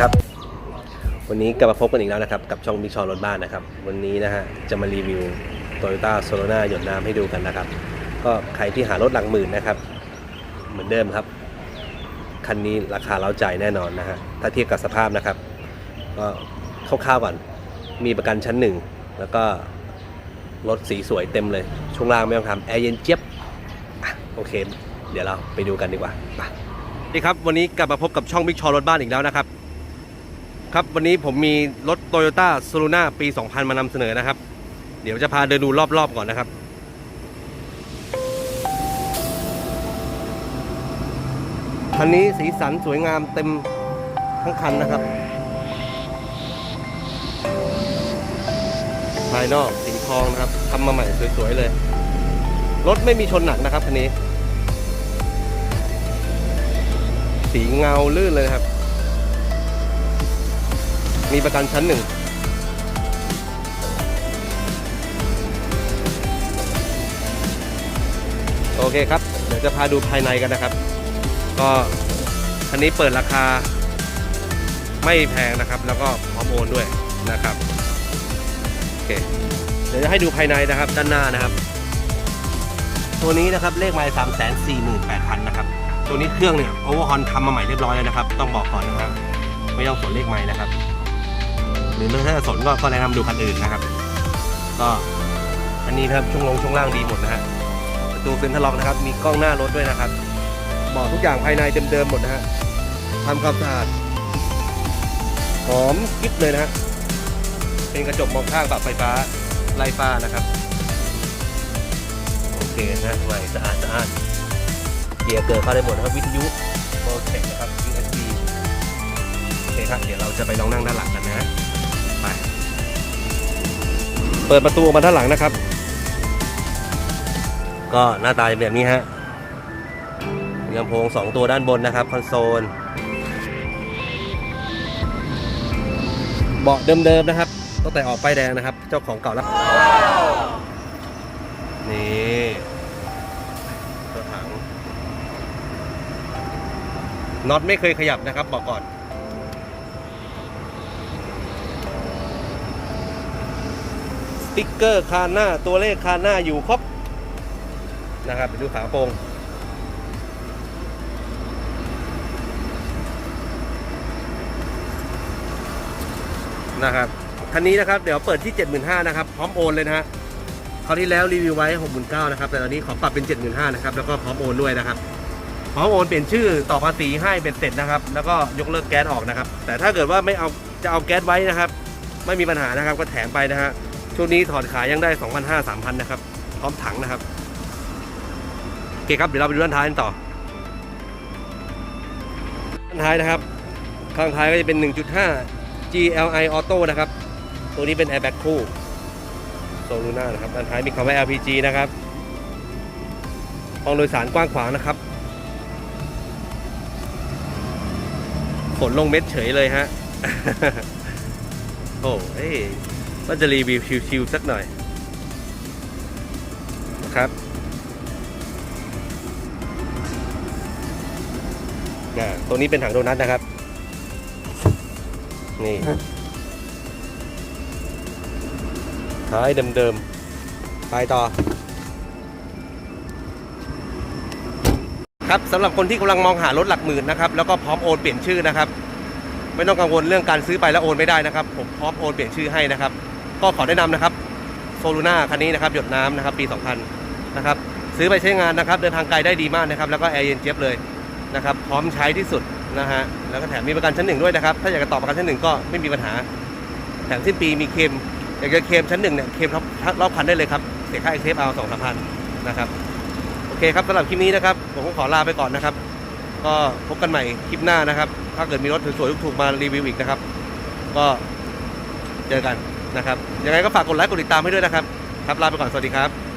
ครับ วันนี้กลับมาพบกันอีกแล้วนะครับ กับช่องบิ๊กชอรถบ้านนะครับ วันนี้นะฮะจะมารีวิว Toyota s o l o n a หยดน้ำให้ดูกันนะครับ ก็ใครที่หารถหลักหมื่นนะครับ เหมือนเดิมครับ คันนี้ราคาเล้าใจแน่นอนนะฮะถ้าเทียบกับสภาพนะครับ ก็คร่าวๆก่อนมีประกันชั้นหนึ่งแล้วก็รถสีสวยเต็มเลย ช่วงล่างไม่ต้องทำแอร์เย็นเจี๊ยบอโอเค เดี๋ยวเราไปดูกันดีกว่าไปสวัสดีครับ วันนี้กลับมาพบกับช่องบิ๊กชอรถบ้านอีกแล้วนะครับ ครับวันนี้ผมมีรถ Toyota s o l u n a ปี 2000 มานำเสนอนะครับ เดี๋ยวจะพาเดินดูรอบๆก่อนนะครับ คันนี้สีสันสวยงามเต็มทั้งคันนะครับ ภายนอกสีทองนะครับทำมาใหม่สวยๆเลย รถไม่มีชนหนักนะครับคันนี้ สีเงาลื่นเลยครับ มีประกันชั้นหนึ่งโอเคครับ เดี๋ยวจะพาดูภายในกันนะครับ ก็คันนี้เปิดราคาไม่แพงนะครับ แล้วก็พร้อมโอนด้วยนะครับโอเคเดี๋ยวจะให้ดูภายในนะครับด้านหน้านะครับ ตัวนี้นะครับเลขไมล์สามแสนสี่หมื่นแปดพันนะครับ ตัวนี้เครื่องเนี่ยโอเวอร์ฮอนทำมาใหม่เรียบร้อยแล้วนะครับ ต้องบอกก่อนนะครับ ไม่ต้องสนเลขไมล์นะครับ หรือถ้าจะสนก็ก็แนะนำดูคันอื่นนะครับ ก็อันนี้นะครับช่วงลงช่วงล่างดีหมดนะฮะประตูเซ็นทรัลล็อกนะครับ มีกล้องหน้ารถด้วยนะครับเบาะทุกอย่างภายในเดิมๆหมดนะฮะทำความสะอาดหอมกริบเลยนะฮะเป็นกระจกมองข้างปรับไฟฟ้าไล่ฟ้านะครับโอเคนะใหม่สะอาดสะอาดเกียร์เกิดเข้าได้หมดนะครับวิทยุโปรเทคนะครับ USB โอเคครับเดี๋ยวเราจะไปลองนั่งด้านหลังกันนะ ไป เปิดประตูออกมาด้านหลังนะครับ ก็หน้าตาจะเป็นแบบนี้ฮะมีลำโพง 2 ตัวด้านบนนะครับ คอนโซล เบาะเดิมๆนะครับตั้งแต่ออกป้ายแดงนะครับ เจ้าของเก่าแล้ว นี่ตัวถังน็อตไม่เคยขยับนะครับ บอกก่อน ติ๊กเกอร์คานหน้าตัวเลขคานหน้าอยู่ครบนะครับไปดูฝาโปรงนะครับคันนี้นะครับเดี๋ยวเปิดที่ 75,000นะครับพร้อมโอนเลยนะฮะคราวที่แล้วรีวิวไว้ 69,000นะครับแต่ตอนนี้ขอปรับเป็น 75,000นะครับแล้วก็พร้อมโอนด้วยนะครับพร้อมโอนเปลี่ยนชื่อต่อภาษีให้เป็นเสร็จนะครับ แล้วก็ยกเลิกแก๊สออกนะครับ แต่ถ้าเกิดว่าไม่เอาจะเอาแก๊สไว้นะครับ ไม่มีปัญหานะครับก็แถมไปนะฮะ ช่วงนี้ถอดขายยังได้ 2,500 3,000 นะครับ พร้อมถังนะครับ โอเคครับ เดี๋ยวเราไปดูด้านท้ายกันต่อ ด้านท้ายนะครับ ข้างท้ายก็จะเป็น 1.5 GLI Auto นะครับ ตัวนี้เป็น airbag คู่โซลูน่านะครับ ด้านท้ายมีคำว่า LPG นะครับห้องโดยสารกว้างขวางนะครับฝนลงเม็ดเฉยเลยฮะ โอ้เอ้ ยว่าจะรีวิวชิวๆสักหน่อยนะครับอ่ตัวนี้เป็นถังโดนัทนะครับ นี่ ท้ายเดิมๆ ไปต่อ ครับสำหรับคนที่กำลังมองหารถหลักหมื่นนะครับ แล้วก็พร้อมโอนเปลี่ยนชื่อนะครับ ไม่ต้องกังวลเรื่องการซื้อไปแล้วโอนไม่ได้นะครับ ผมพร้อมโอนเปลี่ยนชื่อให้นะครับ ก็ขอแนะนำนะครับโซลูน่าคันนี้นะครับหยดน้ำนะครับปี 2000 นะครับซื้อไปใช้งานนะครับ เดินทางไกลได้ดีมากนะครับ แล้วก็แอร์เย็นเจี๊ยบเลยนะครับ พร้อมใช้ที่สุดนะฮะแล้วก็แถมมีประกันชั้นหนึ่งด้วยนะครับ ถ้าอยากจะต่อประกันชั้นหนึ่งก็ไม่มีปัญหา แถมสิ้นปีมีเคมอยากจะเคมชั้นหนึ่งเนี่ยเคมรอบรอบคันได้เลยครับเสียค่าเอ็กเซฟเอาสองสามพันนะครับโอเคครับสำหรับคลิปนี้นะครับผมก็ขอลาไปก่อนนะครับ ก็พบกันใหม่คลิปหน้านะครับ ถ้าเกิดมีรถสวยๆถูกๆมารีวิวอีกนะครับ ก็เจอกัน นะครับยังไงก็ฝากกดไลค์กดติดตามให้ด้วยนะครับครับลาไปก่อนสวัสดีครับ